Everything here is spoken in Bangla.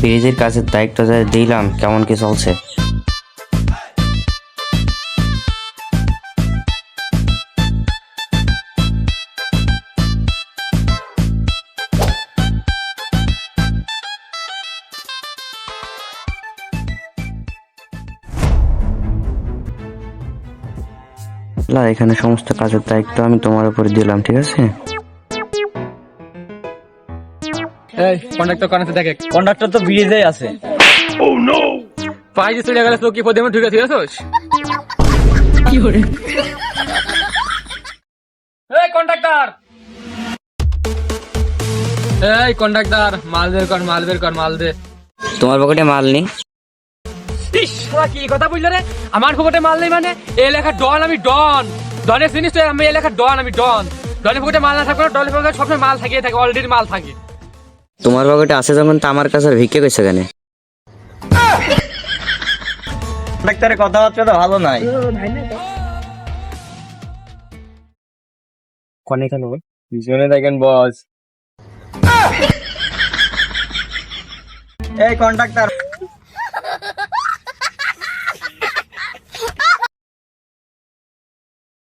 ব্রিজের কাজের দায়িত্ব যা দিলাম, কেমন কি চলছে? এখানে সমস্ত কাজের দায়িত্ব আমি তোমার উপর দিলাম, ঠিক আছে? এই কন্ডাক্টর কানেতে দেখে। কন্ডাক্টর তো ব্রিজেই আছে। পায়ে যে চলে গেলে তো কি পদে ঢুকে ঠিক আছিস এই কন্ডাক্টর এই কন্ডাক্টর মাল বের কর মাল বের কর মাল দে। তোমার পকেটে মাল নেই? কি কথা বুঝলে রে? আমার পকেটে মাল নেই মানে? এই লেখা ডন আমি ডন। ডনের জিনিস তো আমি এই লেখা ডন আমি ডন। ডনের পকেটে মাল না থাকবে না ডনের পকেটে সবসময় মাল থাকিয়ে থাকে অলরেডি মাল থাকে। তোমার পকেটে আছে যখন তো আমার কাছে ভিক্ষে কইছে কেন? ডাক্তারের কথাবার্তা তো ভালো নাই। কনে কেন পিছনে দেখেন বস। এই কন্ডাক্টর